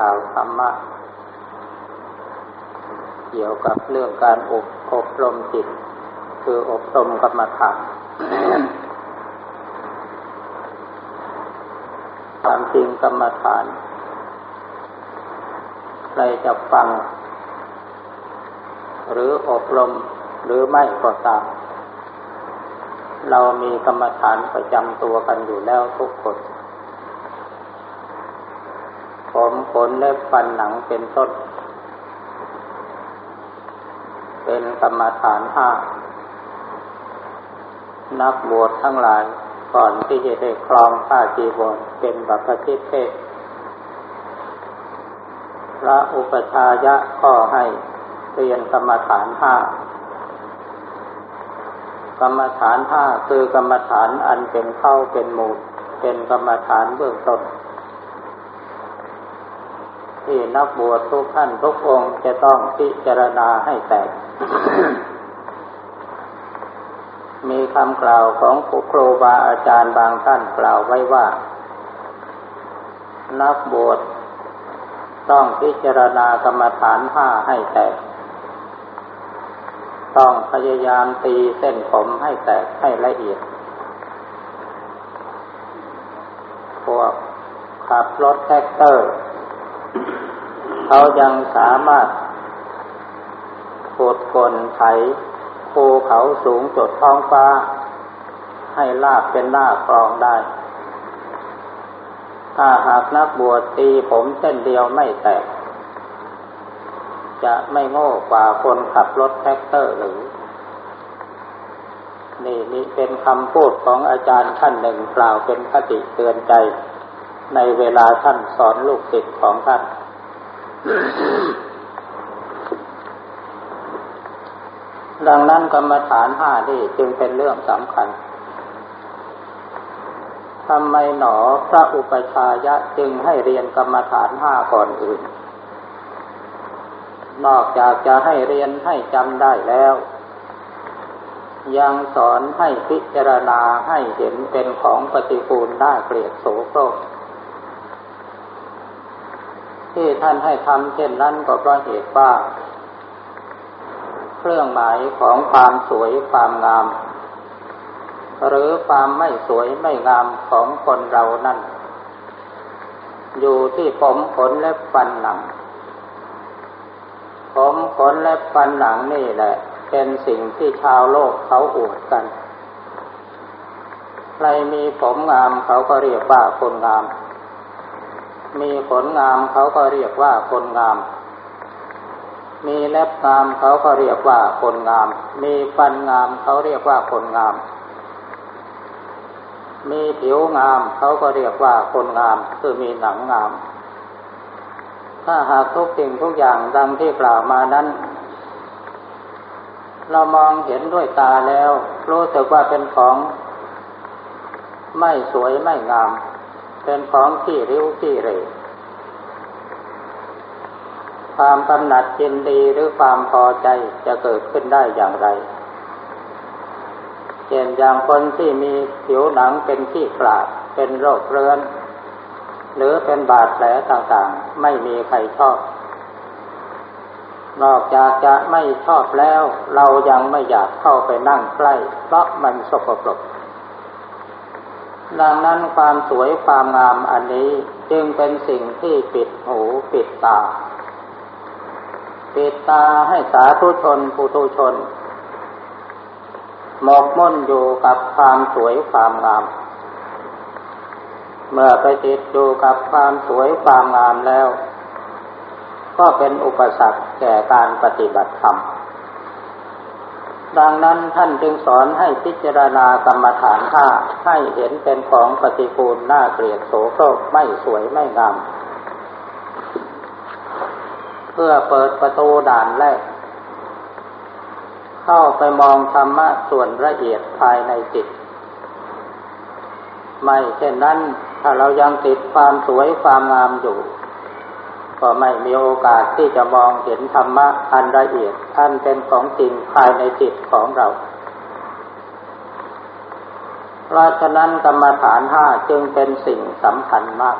ล่าวธรรมะ เกี่ยวกับเรื่องการอบอบรมจิต คืออบรมกรรมฐานความจริงกรรมฐาน ใครจะฟัง หรืออบรมหรือไม่ก็ตาม เรามีกรรมฐานประจำตัวกันอยู่แล้วทุกคน ผมข นเล็บฟันหนังเป็นต้น เป็นกรรมฐานห้า นักบวชทั้งหลายก่อนที่จะได้ครองผ้าจีวรเป็นบัพพิเทศพระอุปชายะก็ให้เรียนกรรมฐานห้ากรรมฐานห้าคือกรรมฐานอันเป็นเข้าเป็นหมู่เป็นกรรมฐานเบื้องต้น ที่นักบวชทุกท่านทุกองค์จะต้องพิจารณาให้แตก มีคำกล่าวของครูบาอาจารย์บางท่านกล่าวไว้ว่า นักบวชต้องพิจารณากรรมฐานห้าให้แตก ต้องพยายามตีเส้นผมให้แตกให้ละเอียด พวกขับรถแท็กเตอร์ เขายังสามารถขุดกลไถภูเขาสูงจดท้องฟ้า ให้ลาบเป็นหน้ากรองได้ ถ้าหากนักบวชตีผมเส้นเดียวไม่แตก จะไม่โง่กว่าคนขับรถแท็กเตอร์หรือ นี่นี่เป็นคำพูดของอาจารย์ท่านหนึ่งกล่าวเป็นคติเตือนใจ ในเวลาท่านสอนลูกศิษย์ของท่าน ดังนั้นกรรมฐานห้านี่จึงเป็นเรื่องสำคัญทำไมหนอพระอุปชายะจึงให้เรียนกรรมฐานห้าก่อนอื่น นอกจากจะให้เรียนให้จำได้แล้ว ยังสอนให้พิจารณาให้เห็นเป็นของปฏิกูลน่าเกลียดโสโครก ที่ท่านให้ทำเช่นนั้นก็เพราะเหตุว่า เครื่องหมายของความสวยความงาม หรือความไม่สวยไม่งามของคนเรานั่น อยู่ที่ผมขนและฟันหนัง ผมขนและฟันหนังนี่แหละ เป็นสิ่งที่ชาวโลกเขาอวดกัน ใครมีผมงามเขาก็เรียกว่าคนงาม มีขนงามเขาก็เรียกว่าคนงาม มีเล็บงามเขาก็เรียกว่าคนงาม มีฟันงามเขาเรียกว่าคนงาม มีผิวงามเขาก็เรียกว่าคนงาม คือมีหนังงาม ถ้าหากทุกสิ่งทุกอย่างดังที่กล่าวมานั้น เรามองเห็นด้วยตาแล้ว รู้สึกว่าเป็นของ ไม่สวยไม่งาม เป็นของที่ริ้วที่เรความกำหนัดยินดีหรือความพอใจจะเกิดขึ้นได้อย่างไรเช่นอย่างคนที่มีผิวหนังเป็นที่กราดเป็นโรคเรื้อน หรือเป็นบาดแผลต่างๆ ไม่มีใครชอบ นอกจากจะไม่ชอบแล้ว เรายังไม่อยากเข้าไปนั่งใกล้ เพราะมันสกปรก ดังนั้นความสวยความงามอันนี้จึงเป็นสิ่งที่ปิดหูปิดตา ปิดตาให้สาธุชนปุถุชน หมกมุ่นอยู่กับความสวยความงาม เมื่อไปติดอยู่กับความสวยความงามแล้ว ก็เป็นอุปสรรคแก่การปฏิบัติธรรม ดังนั้นท่านจึงสอนให้พิจารณากรรมฐานห้าให้เห็นเป็นของปฏิกูลน่าเกลียดโสโครกไม่สวยไม่งาม เพื่อเปิดประตูด่านแรก เข้าไปมองธรรมะส่วนละเอียดภายในจิต ไม่เช่นนั้นถ้าเรายังติดความสวยความงามอยู่ ก็ไม่มีโอกาสที่จะมองเห็นธรรมะอันละเอียดอันเป็นของจริงภายในจิตของเรา เพราะฉะนั้นกรรมฐานห้าจึงเป็นสิ่งสำคัญมาก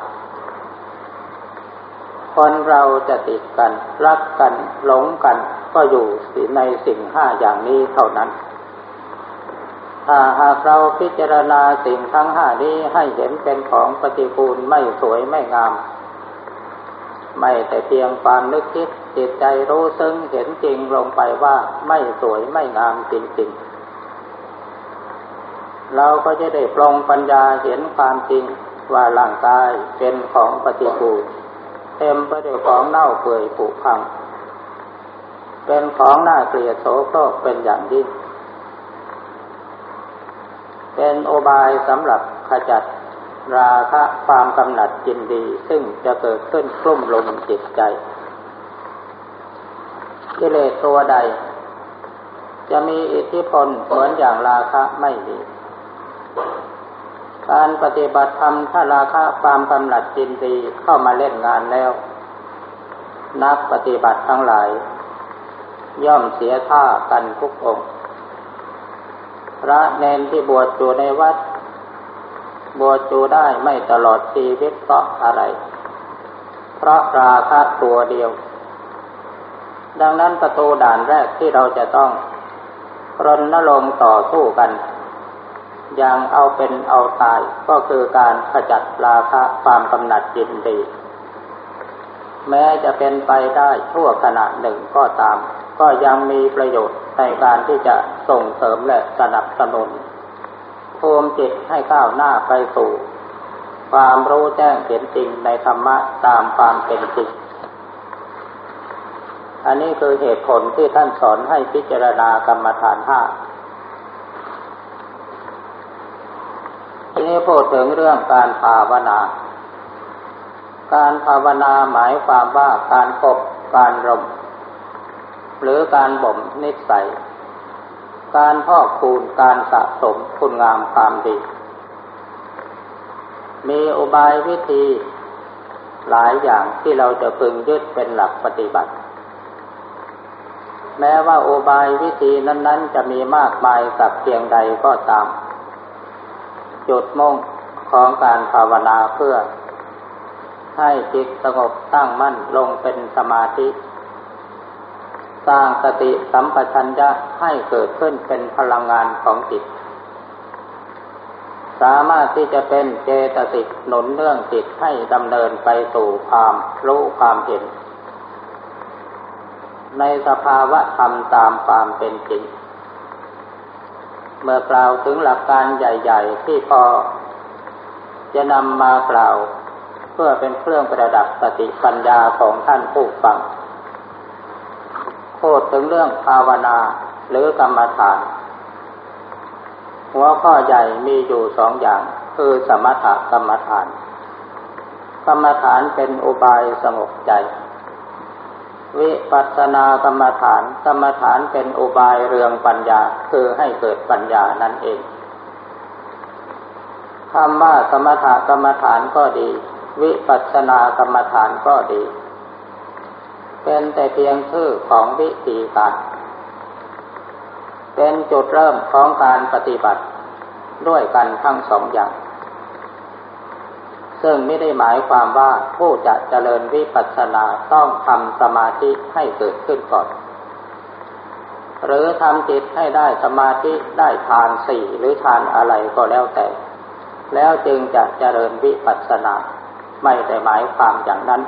คนเราจะติดกัน รักกัน หลงกัน ก็อยู่ในสิ่งห้าอย่างนี้เท่านั้น ถ้าหากเราพิจารณาสิ่งทั้งห้านี้ให้เห็นเป็นของปฏิกูลไม่สวยไม่งาม ไม่แต่เพียงความนึกคิดจิตใจรู้ซึ้งเห็นจริงลงไปว่าไม่สวยไม่งามจริง ๆ เราก็จะได้ปรองปัญญาเห็นความจริงว่าร่างกายเป็นของปฏิกูลเต็มไปด้วยของเน่าเปื่อยผุพัง เป็นของน่าเกลียดโสโครกเป็นอย่างยิ่งเป็นโอบายสำหรับขจัด ราคะความกำหนัดจินดี ซึ่งจะเกิดขึ้นกลุ่มลมจิตใจกิเลสตัวใด จะมีอิทธิพลเหมือนอย่างราคะไม่มีการปฏิบัติธรรมถ้าราคะความกำหนัดจินดีเข้ามาเล่นงานแล้ว นักปฏิบัติทั้งหลาย ย่อมเสียท่ากันทุกองค์พระเนนที่บวชอยู่ในวัด บวชอยู่ได้ไม่ตลอดชีวิตเพราะอะไร เพราะราคะตัวเดียว ดังนั้นประตูด่านแรกที่เราจะต้องรณรงค์ต่อสู้กัน อย่างเอาเป็นเอาตายก็คือการขจัดราคะความกำหนัดจินดี แม้จะเป็นไปได้ชั่วขณะหนึ่งก็ตาม ก็ยังมีประโยชน์ในการที่จะส่งเสริมและสนับสนุน ภูมิจิตให้ก้าวหน้าไปสู่ ความรู้แจ้งเห็นจริงในธรรมะตามความเป็นจริง อันนี้คือเหตุผลที่ท่านสอนให้พิจารณากรรมฐานห้าทีนี้พูดถึงเรื่องการภาวนา การภาวนาหมายความว่าการกบการรมหรือการบ่มนิสัย การพอกคูณการสะสมคุณงามความดี มีอุบายวิธีหลายอย่างที่เราจะพึงยึดเป็นหลักปฏิบัติ แม้ว่าอุบายวิธีนั้นๆ จะมีมากมายสักเพียงใดก็ตาม จุดมุ่งของการภาวนาเพื่อ ให้จิตสงบตั้งมั่นลงเป็นสมาธิ สร้างสติสัมปชัญญะให้เกิดขึ้นเป็นพลังงานของจิต สามารถที่จะเป็นเจตสิกหนุนเนื่องจิตให้ดำเนินไปสู่ความรู้ความเห็น ในสภาวะธรรมตามความเป็นจริง เมื่อกล่าวถึงหลักการใหญ่ ๆ ที่พอ จะนำมากล่าว เพื่อเป็นเครื่องประดับสติปัญญาของท่านผู้ฟัง พูดถึงเรื่องภาวนาหรือกรรมฐาน หัวข้อใหญ่มีอยู่สองอย่าง คือสมถกรรมฐาน กรรมฐานเป็นอุบายสงบใจ วิปัสสนากรรมฐาน กรรมฐานเป็นอุบายเรืองปัญญาคือให้เกิดปัญญานั่นเองคำว่าสมถกรรมฐานก็ดี วิปัสสนากรรมฐานก็ดี เป็นแต่เพียงชื่อของวิธีการ เป็นจุดเริ่มของการปฏิบัติด้วยกันทั้งสองอย่าง ซึ่งไม่ได้หมายความว่าผู้จะเจริญวิปัสสนาต้องทำสมาธิให้เกิดขึ้นก่อน หรือทำจิตให้ได้สมาธิได้ทานสี่หรือทานอะไรก็แล้วแต่ แล้วจึงจะเจริญวิปัสสนา ไม่ได้หมายความอย่างนั้น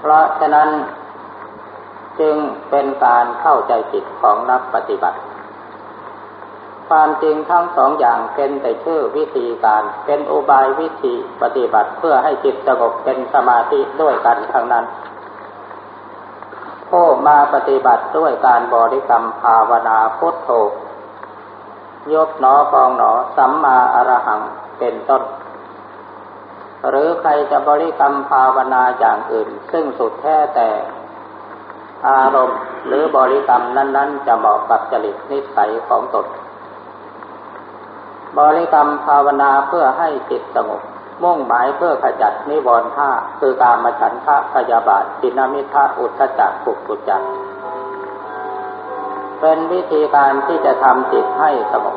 เพราะฉะนั้นจึงเป็นการเข้าใจจิตของนักปฏิบัติ ความจริงทั้งสองอย่างเป็นแต่ชื่อวิธีการเป็นอุบายวิธีปฏิบัติเพื่อให้จิตสงบเป็นสมาธิด้วยกันทั้งนั้นผู้มาปฏิบัติด้วยการบริกรรมภาวนาพุทโธยกหนอกองหนอสัมมาอรหังเป็นต้น หรือใครจะบริกรรมภาวนาอย่างอื่น ซึ่งสุดแท้แต่ อารมณ์หรือบริกรรมนั้น ๆ จะเหมาะกับจริตนิสัยของตนบริกรรมภาวนาเพื่อให้จิตสงบมุ่งหมายเพื่อขจัดนิวรณ์ห้าคือการมาฉันทะพยาบาทจินามิทะอุทธจักขุกุจักเป็นวิธีการที่จะทำจิตให้สงบ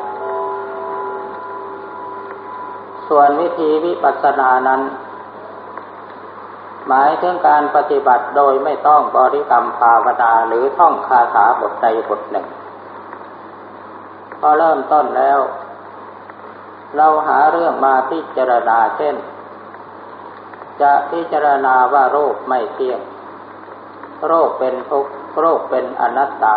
ส่วนวิธีวิปัสสนานั้น หมายถึงการปฏิบัติโดยไม่ต้องบริกรรมภาวนาหรือท่องคาถาบทใดบทหนึ่ง พอเริ่มต้นแล้ว เราหาเรื่องมาพิจารณาเช่น จะพิจารณาว่าโรคไม่เที่ยง โรคเป็นทุกข์โรคเป็นอนัตตา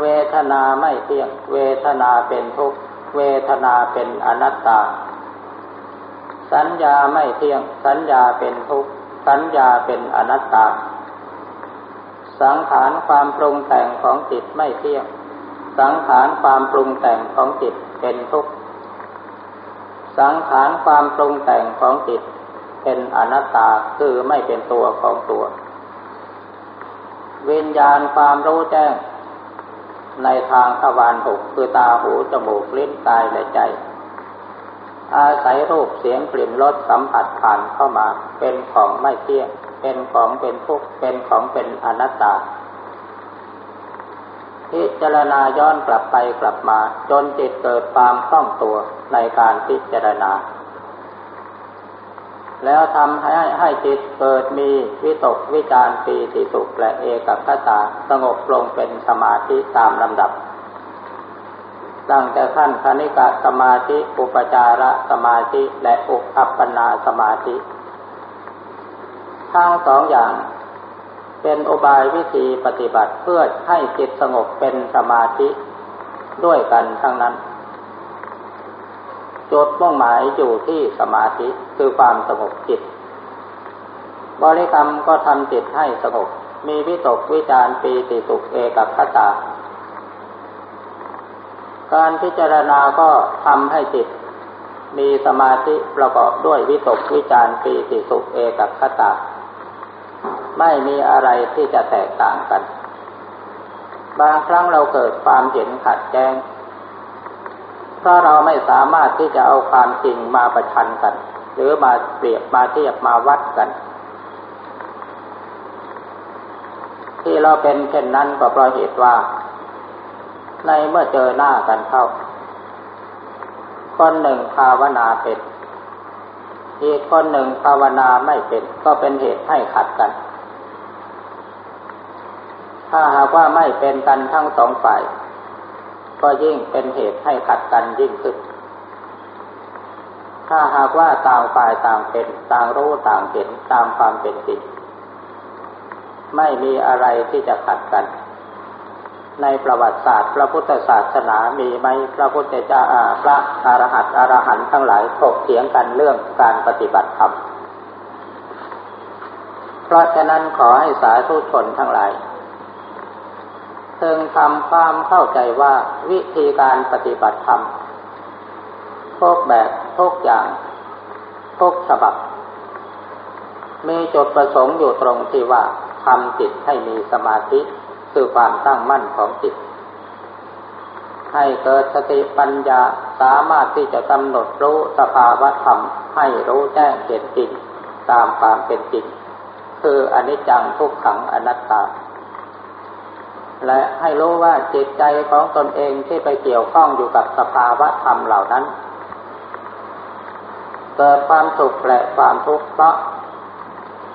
เวทนาไม่เที่ยง เวทนาเป็นทุกข์ เวทนาเป็นอนัตตา สัญญาไม่เที่ยง สัญญาเป็นทุกข์ สัญญาเป็นอนัตตา สังขารความปรุงแต่งของจิตไม่เที่ยง สังขารความปรุงแต่งของจิตเป็นทุกข์ สังขารความปรุงแต่งของจิตเป็นอนัตตาคือไม่เป็นตัวของตัว วิญญาณความรู้แจ้ง ในทางทวารหกคือตาหูจมูกลิ้นกายและใจ อาศัยรูปเสียงกลิ่นรสสัมผัสผ่านเข้ามา เป็นของไม่เที่ยงเป็นของเป็นทุกข์เป็นของเป็นอนัตตาพิจารณาย้อนกลับไปกลับมา จนจิตเกิดความคล่องตัวในการพิจารณา แล้วทำให้ให้จิตเกิดมีวิตกวิจารปีติสุขและเอกัคตาสงบลงเป็นสมาธิตามลำดับ ตั้งแต่ขั้นคณิกะสมาธิ อุปจารสมาธิและอุปัปนาสมาธิ ทั้งสองอย่างเป็นอุบายวิธีปฏิบัติเพื่อให้จิตสงบเป็นสมาธิด้วยกันทั้งนั้น จุดมุ่งหมายอยู่ที่สมาธิคือความสงบจิต บริกรรมก็ทำจิตให้สงบ มีวิตกวิจารปีติสุขเอกคตา การพิจารณาก็ทำให้จิต มีสมาธิประกอบด้วยวิตกวิจารปีติสุขเอกัคตา ไม่มีอะไรที่จะแตกต่างกัน บางครั้งเราเกิดความเห็นขัดแย้ง เพราะเราไม่สามารถที่จะเอาความจริงมาประชันกัน หรือมาเปรียบมาเทียบมาวัดกัน ที่เราเป็นเช่นนั้นก็เพราะเหตุว่า ในเมื่อเจอหน้ากันเข้า คนหนึ่งภาวนาเป็นอีกคนหนึ่งภาวนาไม่เป็น ก็เป็นเหตุให้ขัดกัน ถ้าหากว่าไม่เป็นกันทั้งสองฝ่าย ก็ยิ่งเป็นเหตุให้ขัดกันยิ่งขึ้น ถ้าหากว่าต่างฝ่ายต่างเป็นต่างรู้ต่างเห็นตามความเป็นจริงไม่มีอะไรที่จะขัดกัน ในประวัติศาสตร์ พระพุทธศาสนามีไหมพระพุทธเจ้าพระอรหัตอรหันต์ทั้งหลายถกเถียงกันเรื่องการปฏิบัติธรรม เพราะฉะนั้นขอให้สาธุชนทั้งหลาย เพิ่งทำความเข้าใจว่าวิธีการปฏิบัติธรรมทุกแบบทุกอย่างทุกฉบับ มีจุดประสงค์อยู่ตรงที่ว่าทำจิตให้มีสมาธิคือความตั้งมั่นของจิต ให้เกิดสติปัญญาสามารถที่จะกำหนดรู้สภาวะธรรม ให้รู้แจ้งเห็นจริง ตามความเป็นจริง คืออนิจจังทุกขังอนัตตา และให้รู้ว่าจิตใจของตนเองที่ไปเกี่ยวข้องอยู่กับสภาวะธรรมเหล่านั้น เกิดความสุขและความทุกข์เพราะ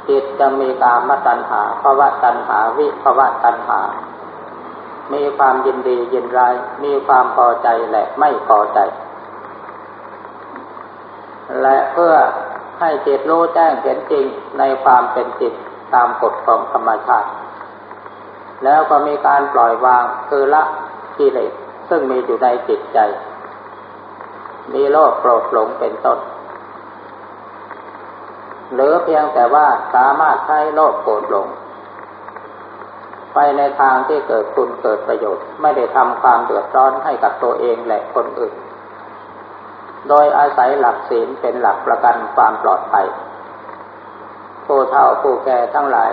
จิตจะมีกามตัณหาภาวะตัณหาวิภาวะตัณหา มีความยินดียินร้ายมีความพอใจและไม่พอใจ และเพื่อให้จิตรู้แจ้งเห็นจริงในความเป็นจิตตามกฎของธรรมชาติ แล้วก็มีการปล่อยวางคือละกิเลสซึ่งมีอยู่ในจิตใจ มีโลภโกรธหลงเป็นต้น หรือเพียงแต่ว่าสามารถใช้โลภโกรธหลง ไปในทางที่เกิดคุณเกิดประโยชน์ ไม่ได้ทำความเดือดร้อนให้กับตัวเองและคนอื่น โดยอาศัยหลักศีลเป็นหลักประกันความปลอดภัยผู้เฒ่าผู้แก่ทั้งหลาย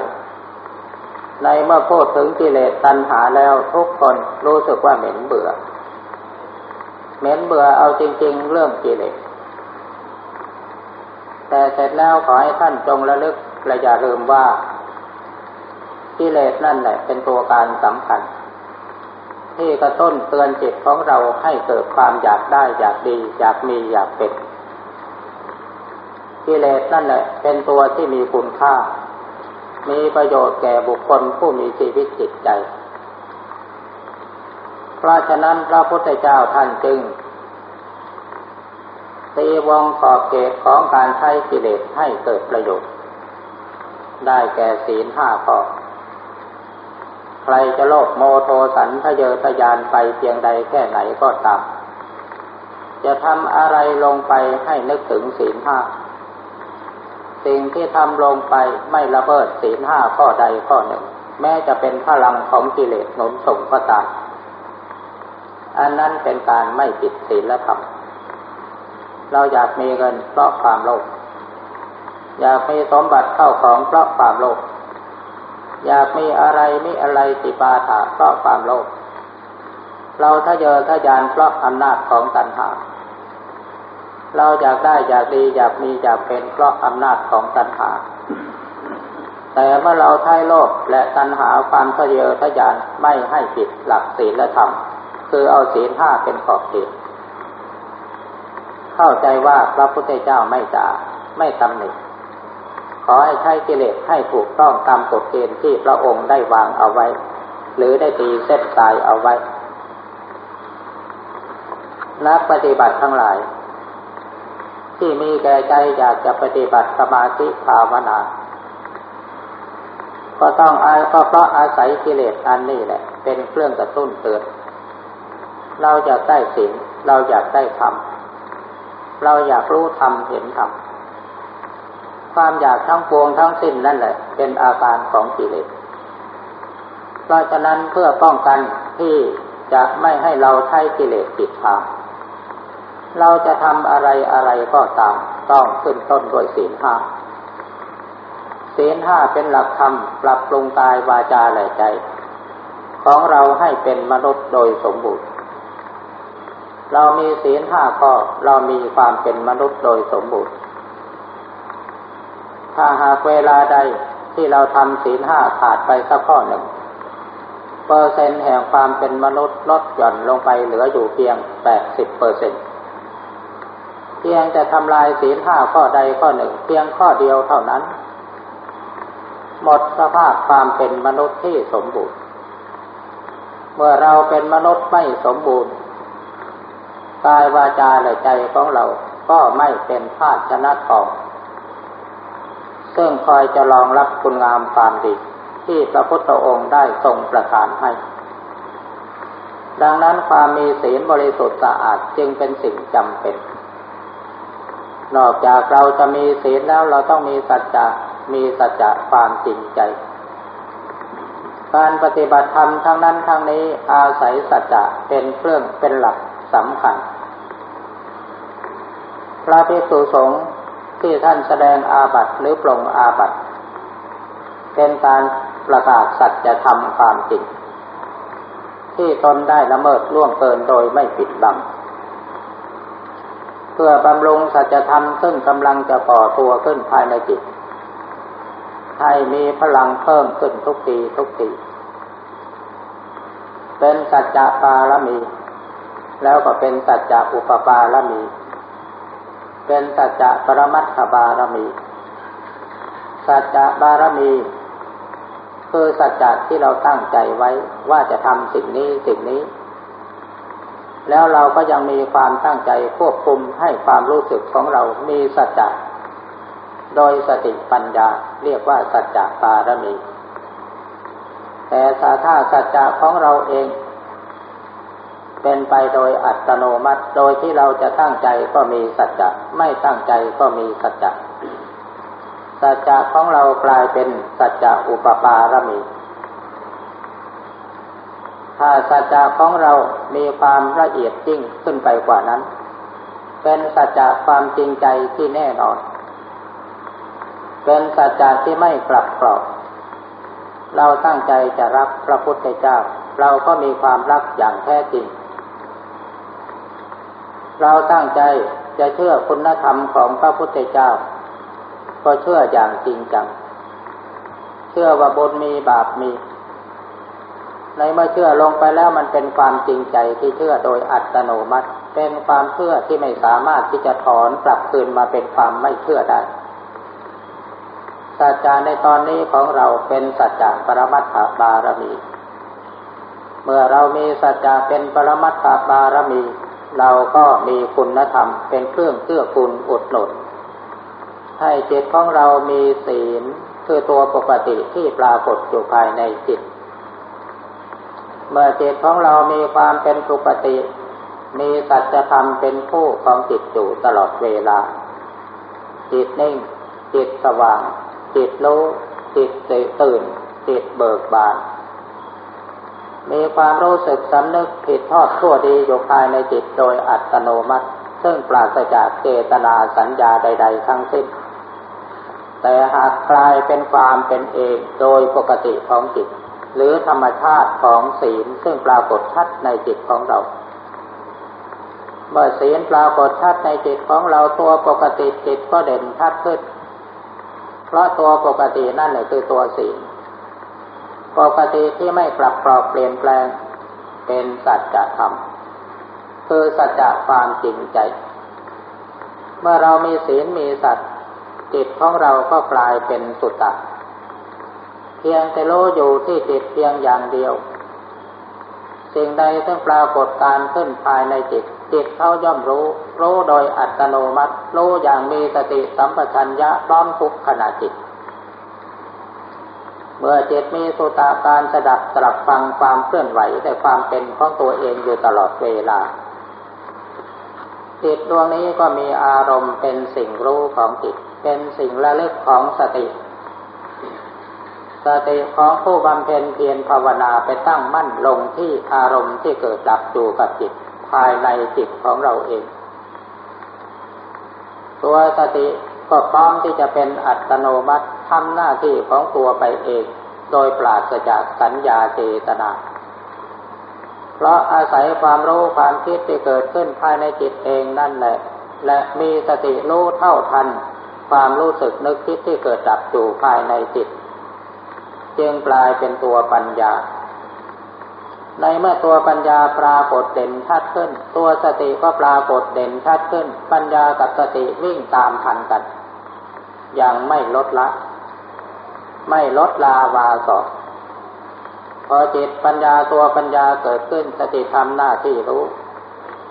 ในเมื่อพูดถึงกิเลสตัณหาแล้วทุกคนรู้สึกว่าเหม็นเบื่อ เหม็นเบื่อเอาจริง ๆ เรื่องกิเลส แต่เสร็จแล้วขอให้ท่านจงระลึกและอย่าลืมว่ากิเลสนั่นแหละเป็นตัวการสำคัญ ที่กระตุ้นเตือนจิตของเราให้เกิดความอยากได้อยากดีอยากมีอยากเป็นกิเลสนั่นแหละเป็นตัวที่มีคุณค่า มีประโยชน์แก่บุคคลผู้มีชีวิตจิตใจ เพราะฉะนั้นพระพุทธเจ้าท่านจึงตีวงขอบเขตของการใช้กิเลสให้เกิดประโยชน์ ได้แก่ศีลห้าข้อ ใครจะโลภโมโทสันทะเยอทะยานไปเพียงใดแค่ไหนก็ตาม จะทำอะไรลงไปให้นึกถึงศีลห้า สิ่งที่ทำลงไปไม่ละเมิดศีลห้าข้อใดข้อหนึ่ง แม้จะเป็นพลังของกิเลสหนุนส่งก็ตามอันนั้นเป็นการไม่ผิดศีลธรรมเราอยากมีเงินเพราะความโลภอยากมีสมบัติเข้าของเพราะความโลภอยากมีอะไรมีอะไรติปาถาเพราะความโลภเราทะเยอทะยานเพราะอำนาจของตัณหา เราอยากได้อยากดีอยากมีอยากเป็นเพราะอำนาจของตัณหา แต่เมื่อเราใช้โลภและตัณหาความทะเยอทะยานไม่ให้ผิดหลักศีลธรรม คือเอาศีลห้าเป็นขอบเขตเข้าใจว่าพระพุทธเจ้าไม่จ่าไม่ตำหนิขอให้ใช้กิเลสให้ถูกต้องตามกฎเกณฑ์ที่พระองค์ได้วางเอาไว้ หรือได้ตีเส้นตายเอาไว้ นักปฏิบัติทั้งหลาย ที่มีแก่ใจอยากจะปฏิบัติสมาธิภาวนา ก็ต้องอาก็เพราะอาศัยกิเลสอันนี้แหละ เป็นเครื่องกระตุ้นเตือนเราอยากได้สิ่งเราอยากได้ธรรมเราอยากรู้ธรรมเห็นธรรมความอยากทั้งปวงทั้งสิ้นนั่นแหละ เป็นอาการของกิเลสเพราะฉะนั้นเพื่อป้องกันที่จะไม่ให้เราใช้กิเลสปิดทาง เราจะทำอะไรอะไรก็ตามต้องขึ้นต้นด้วยศีลห้าศีลห้าเป็นหลักธรรมปรับปรุงกายวาจาและใจ ของเราให้เป็นมนุษย์โดยสมบูรณ์เรามีศีลห้าข้อเรามีความเป็นมนุษย์โดยสมบูรณ์ ถ้าหากเวลาใดที่เราทำศีลห้าขาดไปสักข้อหนึ่ง เปอร์เซ็นต์แห่งความเป็นมนุษย์ลดหย่อนลงไปเหลืออยู่เพียงแปดสิบเปอร์เซ็นต์ พียงจะทำลายศีลห้าข้อใดข้อหนึ่ง เพียงข้อเดียวเท่านั้น หมดสภาพความเป็นมนุษย์ที่สมบูรณ์ เมื่อเราเป็นมนุษย์ไม่สมบูรณ์กายวาจาและใจของเราก็ไม่เป็นภาชนะทองซึ่งคอยจะรองรับคุณงามความดี ที่พระพุทธองค์ได้ทรงประทานให้ ดังนั้นความมีศีลบริสุทธิ์สะอาดจึงเป็นสิ่งจำเป็น นอกจากเราจะมีศีลแล้วเราต้องมีสัจจะมีสัจจะความจริงใจ การปฏิบัติธรรมทั้งนั้นทั้งนี้อาศัยสัจจะเป็นเครื่องเป็นหลักสำคัญ พระภิกษุสงฆ์ที่ท่านแสดงอาบัติหรือปรงอาบัติเป็นการประกาศสัจธรรมความจริงที่ตนได้ละเมิดล่วงเกินโดยไม่ปิดบัง เพื่อบำรุงสัจธรรมซึ่งกำลังจะก่อตัวขึ้นภายในจิต ให้มีพลังเพิ่มขึ้นทุกทีทุกที เป็นสัจจะปารมี แล้วก็เป็นสัจจะอุปปารมี เป็นสัจจะปรมัตถบารมี สัจจะบารมี คือสัจจะที่เราตั้งใจไว้ว่าจะทำสิ่งนี้สิ่งนี้ แล้วเราก็ยังมีความตั้งใจควบคุมให้ความรู้สึกของเรามีสัจจะโดยสติปัญญาเรียกว่าสัจจะบารมี แต่ถ้าสัจจะของเราเอง เป็นไปโดยอัตโนมัติ โดยที่เราจะตั้งใจก็มีสัจจะไม่ตั้งใจก็มีสัจจะสัจจะของเรากลายเป็นสัจจะอุปปารมี ถ้าสัจจะของเรามีความละเอียดจริงขึ้นไปกว่านั้น เป็นสัจจะความจริงใจที่แน่นอน เป็นสัจจะที่ไม่กลับกรอกเราตั้งใจจะรักพระพุทธเจ้า เราก็มีความรักอย่างแท้จริง เราตั้งใจจะเชื่อคุณธรรมของพระพุทธเจ้า ก็เชื่ออย่างจริงจัง เชื่อว่าบุญมีบาปมี ในเมื่อเชื่อลงไปแล้วมันเป็นความจริงใจที่เชื่อโดยอัตโนมัติ เป็นความเชื่อที่ไม่สามารถที่จะถอนกลับคืนมาเป็นความไม่เชื่อได้สัจจาในตอนนี้ของเราเป็นสัจจะปรมัตถบารมี เมื่อเรามีสัจจะเป็นปรมัตถบารมี เราก็มีคุณธรรมเป็นเครื่องเกื้อกูลอุดหนุนให้จิตของเรามีศีลคือตัวปกติที่ปรากฏอยู่ภายในจิต เมื่อจิตของเรามีความเป็นปกติ มีสัจธรรมเป็นผู้ของจิตอยู่ตลอดเวลา จิตนิ่ง จิตสว่าง จิตรู้ จิตตื่น จิตเบิกบาน มีความรู้สึกสำนึกผิดทอดชั่วดีอยู่ภายในจิตโดยอัตโนมัติ ซึ่งปราศจากเจตนาสัญญาใด ๆ ทั้งสิ้น แต่หากกลายเป็นความเป็นเองโดยปกติของจิต หรือธรรมชาติของศีลซึ่งปรากฏชัดในจิตของเรา เมื่อศีลปรากฏชัดในจิตของเราตัวปกติจิตก็เด่นชัดขึ้น เพราะตัวปกตินั่นแหละคือตัวศีลปกติที่ไม่ปรับปรอบเปลี่ยนแปลง เป็นสัจธรรมคือสัจความจริงใจ เมื่อเรามีศีลมีสัจจิตของเราก็กลายเป็นสุตตะ พียงแต่รู้อยู่ที่จิตเพียงอย่างเดียว สิ่งใดซึ่งปรากฏการขึ้นภายในจิต จิตเขาย่อมรู้ รู้โดยอัตโนมัติ รู้อย่างมีสติสัมปชัญญะพร้อมทุกขณะจิต เมื่อจิตมีสุตาการสดับตรับฟังความเคลื่อนไหวแต่ความเป็นของตัวเองอยู่ตลอดเวลา จิตดวงนี้ก็มีอารมณ์เป็นสิ่งรู้ของจิต เป็นสิ่งระลึกของสติ สติของผู้บำเพ็ญเพียรภาวนาไปตั้งมั่นลงที่อารมณ์ที่เกิดดับอยู่กับจิตภายในจิตของเราเอง ตัวสติก็พร้อมที่จะเป็นอัตโนมัติทำหน้าที่ของตัวไปเอง โดยปราศจากสัญญาเจตนา เพราะอาศัยความรู้ความคิดที่เกิดขึ้นภายในจิตเองนั่นแหละ และมีสติรู้เท่าทัน ความรู้สึกนึกคิดที่เกิดดับอยู่ภายในจิต จึงกลายเป็นตัวปัญญา ในเมื่อตัวปัญญาปรากฏเด่นชัดขึ้น ตัวสติก็ปรากฏเด่นชัดขึ้น ปัญญากับสติวิ่งตามทันกัน อย่างไม่ลดละ ไม่ลดลาวาสอพอจิตปัญญาตัวปัญญาเกิดขึ้นสติทำหน้าที่รู้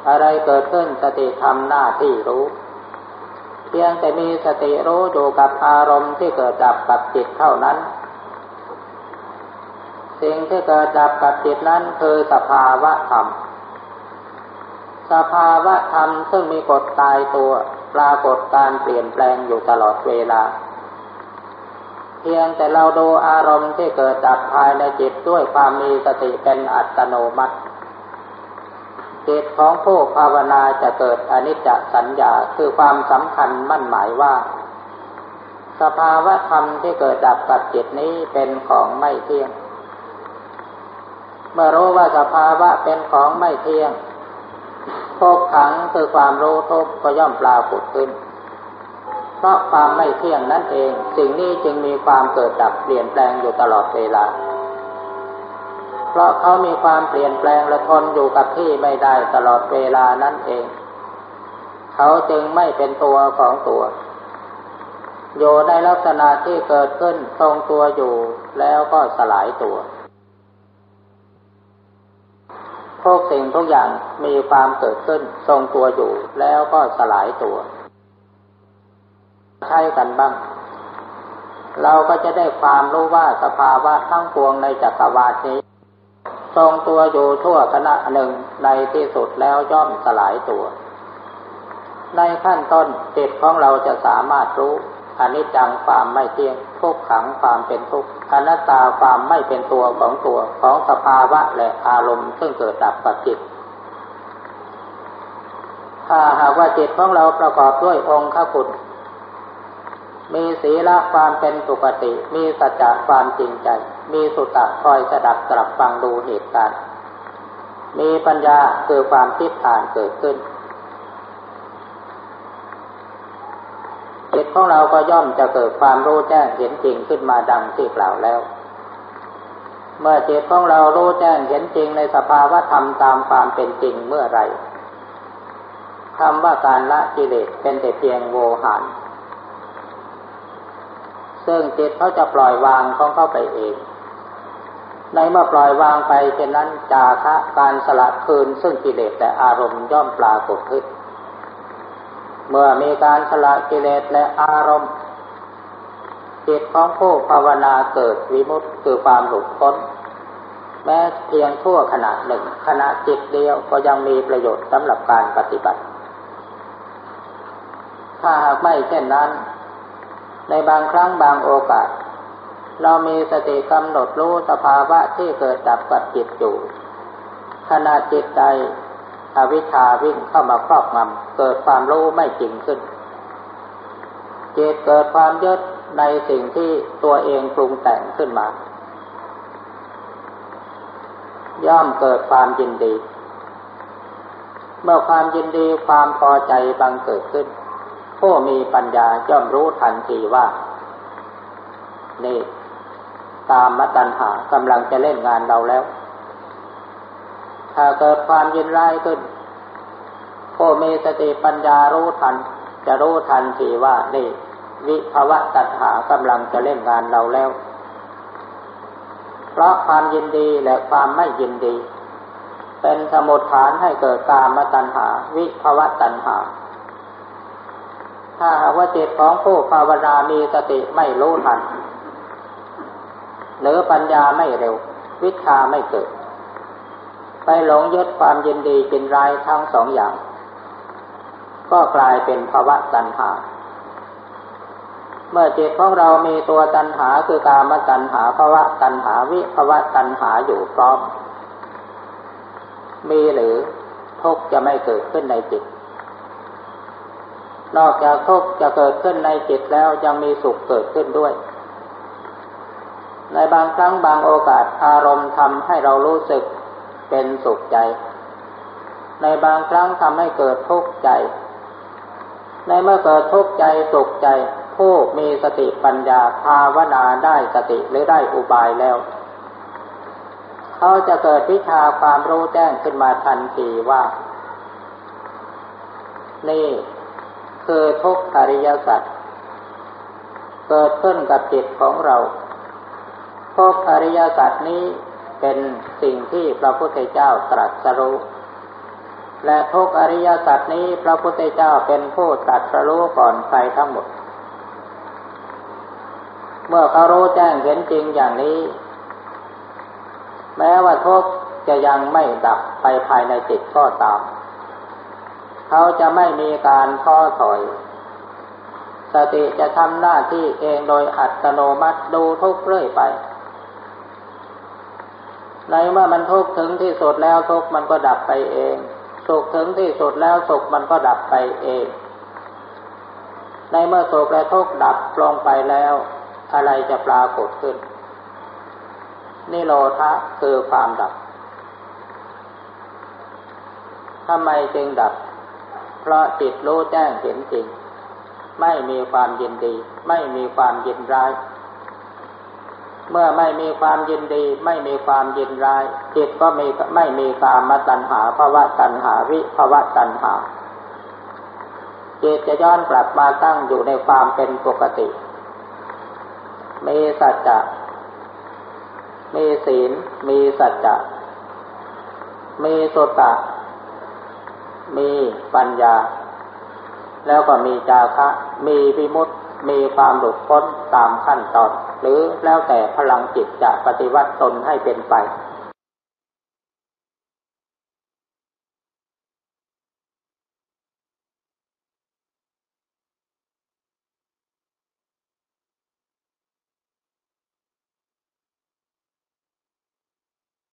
อะไรเกิดขึ้นสติทำหน้าที่รู้ เพียงแต่มีสติรู้อยู่กับอารมณ์ที่เกิดดับกับจิตเท่านั้น สิ่งที่เกิดดับกับจิตนั้นคือสภาวะธรรม สภาวะธรรมซึ่งมีกฎตายตัวปรากฏการเปลี่ยนแปลงอยู่ตลอดเวลา เพียงแต่เราดูอารมณ์ที่เกิดดับภายในจิตด้วยความมีสติเป็นอัตโนมัติจิตของผู้ภาวนาจะเกิดอนิจจสัญญาคือความสำคัญมั่นหมายว่า สภาวะธรรมที่เกิดดับกับจิตนี้เป็นของไม่เที่ยง เมื่อรู้ว่าสภาวะเป็นของไม่เที่ยงทุกขังคือความรู้ทุกก็ย่อมปรากฏขึ้น เพราะความไม่เที่ยงนั่นเอง สิ่งนี้จึงมีความเกิดดับเปลี่ยนแปลงอยู่ตลอดเวลา เพราะเขามีความเปลี่ยนแปลงและทนอยู่กับที่ไม่ได้ตลอดเวลานั่นเอง เขาจึงไม่เป็นตัวของตัว อยู่ในลักษณะที่เกิดขึ้นทรงตัวอยู่แล้วก็สลายตัว ทุกสิ่งทุกอย่างมีความเกิดขึ้น ทรงตัวอยู่แล้วก็สลายตัว ใช่กันบ้าง เราก็จะได้ความรู้ว่าสภาวะทั้งปวงในจักรวาลนี้ ทรงตัวอยู่ทั่วคณะหนึ่งในที่สุดแล้วย่อมสลายตัว ในขั้นต้นจิตของเราจะสามารถรู้ อนิจจังความไม่เที่ยงทุกขังความเป็นทุกข์อนัตตาความไม่เป็นตัวของตัวของสภาวะและอารมณ์ซึ่งเกิดดับกับจิตถ้าหากว่าจิตของเราประกอบด้วยองค์ข้าคุณมีศีละความเป็นปกติ มีสัจจะความจริงใจ มีสุตตะคอยสดับตรับฟังดูเหตุการณ์ มีปัญญาคือความคิดอ่านเกิดขึ้น จิตของเราก็ย่อมจะเกิดความรู้แจ้งเห็นจริงขึ้นมาดังที่กล่าวแล้ว เมื่อจิตของเรารู้แจ้งเห็นจริงในสภาวะธรรมตามความเป็นจริงเมื่อไรคำว่าการละกิเลสเป็นแต่เพียงโวหาร ซึ่งจิตเขาจะปล่อยวางของเขาไปเอง ในเมื่อปล่อยวางไปเช่นนั้นจาคะการสละคืนซึ่งกิเลสและอารมณ์ย่อมปรากฏขึ้น เมื่อมีการสละกิเลสและอารมณ์ จิตของผู้ภาวนาเกิดวิมุตติคือความหลุดพ้น แม้เพียงทั่วขณะหนึ่ง ขณะจิตเดียวก็ยังมีประโยชน์สำหรับการปฏิบัติ ถ้าหากไม่เช่นนั้น ในบางครั้งบางโอกาส เรามีสติกำหนดรู้สภาวะที่เกิดดับกับจิตอยู่ขณะจิตใจ อวิชชาวิ่งเข้ามาครอบงำเกิดความรู้ไม่จริงขึ้นจิตเกิดความยึดในสิ่งที่ตัวเองปรุงแต่งขึ้นมา ย่อมเกิดความยินดี เมื่อความยินดีความพอใจบังเกิดขึ้น ผู้มีปัญญาย่อมรู้ทันทีว่า นี่ ตามมตัญหากำลังจะเล่นงานเราแล้ว ถ้าเกิดความยินร้ายขึ้นผู้มีสติปัญญารู้ทัน จะรู้ทันทีว่านี่ วิภวะตัณหากำลังจะเล่นงานเราแล้ว เพราะความยินดีและความไม่ยินดี เป็นสมุทฐานให้เกิดกามตัณหา วิภวะตัณหา ถ้าหากว่าจิตของผู้ภาวนามีสติไม่รู้ทัน หรือปัญญาไม่เร็ว วิชาไม่เกิด ไปหลงยึดความยินดีเป็นร้ายทั้งสองอย่าง ก็กลายเป็นภาวะตัณหา เมื่อจิตของเรามีตัวตัณหาคือกามตัณหาภาวะตัณหาวิภาวะตัณหาอยู่พร้อม มีหรือทุกจะไม่เกิดขึ้นในจิต นอกจากทุกจะเกิดขึ้นในจิตแล้วยังมีสุขเกิดขึ้นด้วย ในบางครั้งบางโอกาสอารมณ์ทำให้เรารู้สึก เป็นสุขใจ ในบางครั้งทำให้เกิดทุกข์ใจ ในเมื่อเกิดทุกข์ใจสุขใจ ผู้มีสติปัญญาภาวนาได้สติหรือได้อุบายแล้ว เขาจะเกิดวิชาความรู้แจ้งขึ้นมาทันทีว่า นี่คือทุกขอริยสัจเกิดขึ้นกับจิตของเราทุกขอริยสัจนี้ เป็นสิ่งที่พระพุทธเจ้าตรัสรู้ และทุกอริยสัจนี้พระพุทธเจ้าเป็นผู้ตรัสรู้ก่อนใครทั้งหมด เมื่อเขารู้แจ้งเห็นจริงอย่างนี้ แม้ว่าทุกจะยังไม่ดับไปภายในจิตก็ตาม เขาจะไม่มีการท้อถอย สติจะทำหน้าที่เองโดยอัตโนมัติดูทุกเรื่อยไป ในเมื่อมันทุกถึงที่สุดแล้วทุกมันก็ดับไปเองสุขถึงที่สุดแล้วสุขมันก็ดับไปเอง ในเมื่อสุขและทุกข์ดับลงไปแล้ว อะไรจะปรากฏขึ้น นิโรธะคือความดับทำไมจึงดับ เพราะจิตรู้แจ้งเห็นจริง ไม่มีความยินดี ไม่มีความยินร้าย เมื่อไม่มีความยินดี ไม่มีความยินร้ายจิตก็มีไม่มีกามตัณหาภาวะตัณหาวิภาวะตัณหาจิตจะย้อนกลับมาตั้งอยู่ในความเป็นปกติ มีสัจจะมีศีล มีสัจจะ มีสุตตะมีปัญญา แล้วก็มีจาคะ มีวิมุตติ มีความหลุดพ้นตามขั้นตอน หรือแล้วแต่พลังจิตจะปฏิวัติตนให้เป็นไป